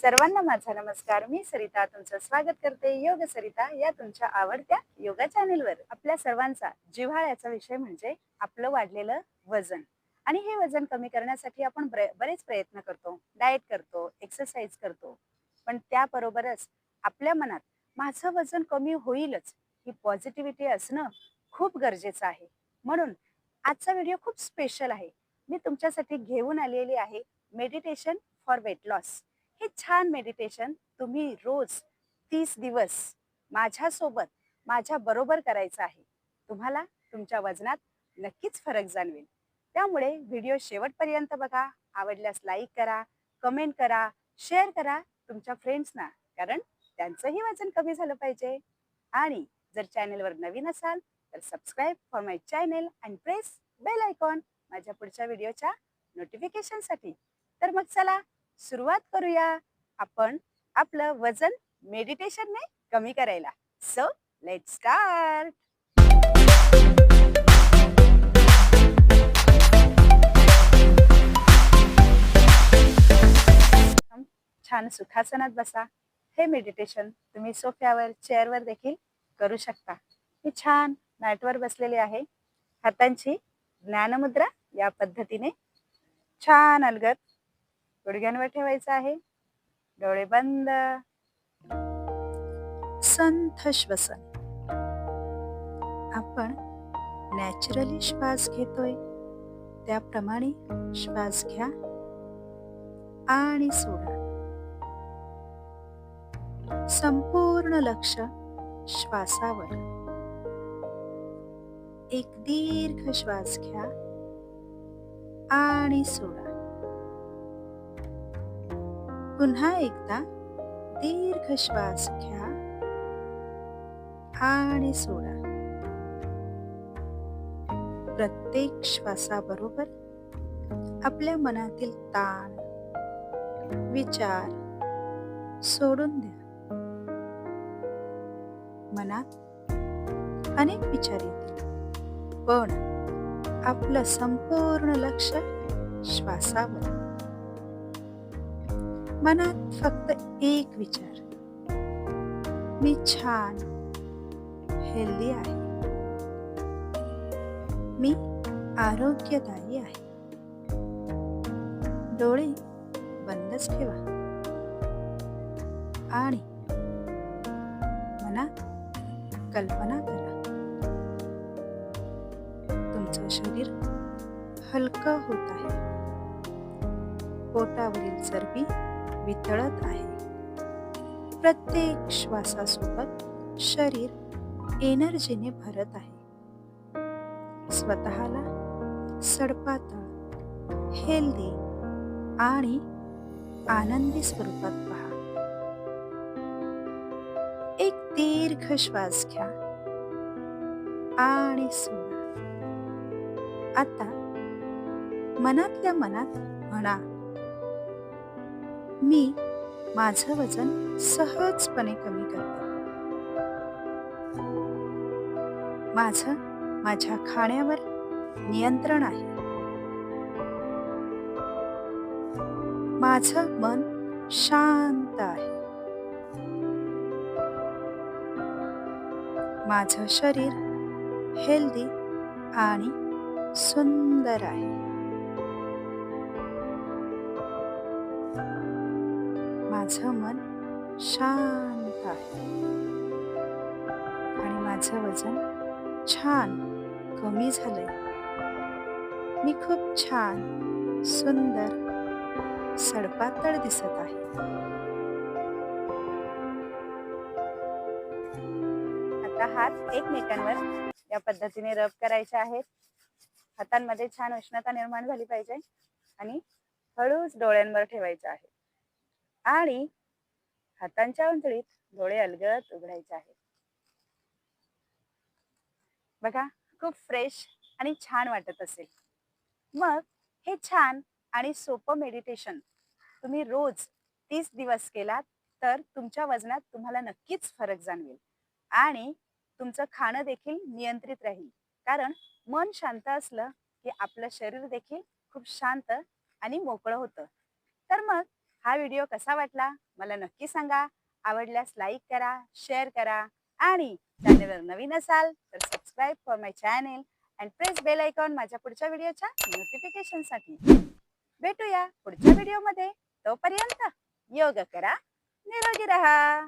सर्वांना माझा नमस्कार. मी सरिता तुमचं स्वागत करते. योग सरिता या तुमच्या आवडत्या योगा चॅनेलवर. आपल्या सर्वांचा जिव्हाळ्याचा विषय म्हणजे आपलं वाढलेलं वजन. आणि हे वजन कमी करण्यासाठी आपण बरे- बरेच प्रयत्न करतो. डाएट करतो एक्सरसाइज करतो. पण त्याबरोबरच आपल्या मनात माझं वजन कमी होईलच ही पॉझिटिव्हिटी असणं खूप गरजेचं आहे. म्हणून आजचा व्हिडिओ खूप स्पेशल आहे. मी तुमच्यासाठी घेऊन आलेली आहे मेडिटेशन फॉर वेट लॉस. हे छान मेडिटेशन तुम्ही रोज तीस दिवस माझ्यासोबत माझ्या बरोबर करायचं आहे. तुम्हाला तुमच्या वजनात नक्कीच फरक जाणवेल. त्यामुळे व्हिडिओ शेवटपर्यंत बघा. आवडल्यास लाईक करा कमेंट करा शेअर करा तुमच्या फ्रेंड्सना कारण त्यांचंही वजन कमी झालं पाहिजे. आणि जर चॅनेलवर नवीन असाल तर subscribe for my channel and press bell icon माझ्या पुढच्या व्हिडिओच्या नोटिफिकेशनसाठी तर मग चला सुरुवात करूया आपण आपलं वजन मेडिटेशनने कमी करायला. सो लेट स्टार्ट छान सुखासनात बसा. हे मेडिटेशन तुम्ही सोफ्यावर चेअरवर देखील करू शकता. मी छान मॅटवर बसलेली आहे. हातांची ज्ञानमुद्रा या पद्धतीने छान अलगत गुडघ्यांवर ठेवायचं आहे. डोळे बंद. संथ श्वसन. आपण नॅचरली श्वास घेतोय. त्याप्रमाणे श्वास घ्या आणि सोडा. संपूर्ण लक्ष श्वासावर. एक दीर्घ श्वास घ्या आणि सोडा. पुन्हा एकदा दीर्घ श्वास घ्या आणि सोडा. प्रत्येक श्वासाबरोबर आपल्या मनातील ताण विचार सोडून द्या. मनात अनेक विचार येतील पण आपलं संपूर्ण लक्ष श्वासावर. मनात फक्त एक विचार. मी छान हेल्दी आहे. मी आरोग्यदायी आहे. डोळे बंदच ठेवा. आणि मनात कल्पना करा. तुमचं शरीर हलकं होत आहे. पोटावरील चरबी वितळत आहे. प्रत्येक श्वासासोबत शरीर एनर्जीने भरत आहे. स्वतःला सडपातळ हेल्दी आणि आनंदी स्वरूपात पहा. एक दीर्घ श्वास घ्या आणि सोडा. आता मनातल्या मनात म्हणा मी माझं वजन सहजपणे कमी करते. माझं माझ्या खाण्यावर नियंत्रण आहे. माझं मन शांत आहे. माझं शरीर हेल्दी आणि सुंदर आहे. माझं मन शांत आहे. आणि माझं वजन छान कमी झालंय. मी खूप छान सुंदर सडपातळ दिसत आहे. आता हात एकमेकांवर या पद्धतीने रब करायचे आहेत. हातांमध्ये छान उष्णता निर्माण झाली पाहिजे आणि हळूच डोळ्यांवर ठेवायचं आहे. आणि हातांच्या अंतळीत डोळे अलगद उघडायचे आहेत. बघा खूप फ्रेश आणि छान वाटत असेल. मग हे छान आणि सोपं मेडिटेशन तुम्ही रोज तीस दिवस केलात तर तुमच्या वजनात तुम्हाला नक्कीच फरक जाणवेल. आणि तुमचं खाणं देखील नियंत्रित राहील. कारण मन शांत असलं की आपलं शरीर देखील खूप शांत आणि मोकळं होतं. तर मग हा व्हिडिओ कसा वाटला मला नक्की सांगा. आवडल्यास लाईक करा शेअर करा आणि चॅनेलवर नवीन असाल तर subscribe for my channel and press bell icon माझ्या पुढच्या व्हिडिओच्या नोटिफिकेशनसाठी. भेटूया पुढच्या व्हिडिओमध्ये. तोपर्यंत योग करा निरोगी रहा.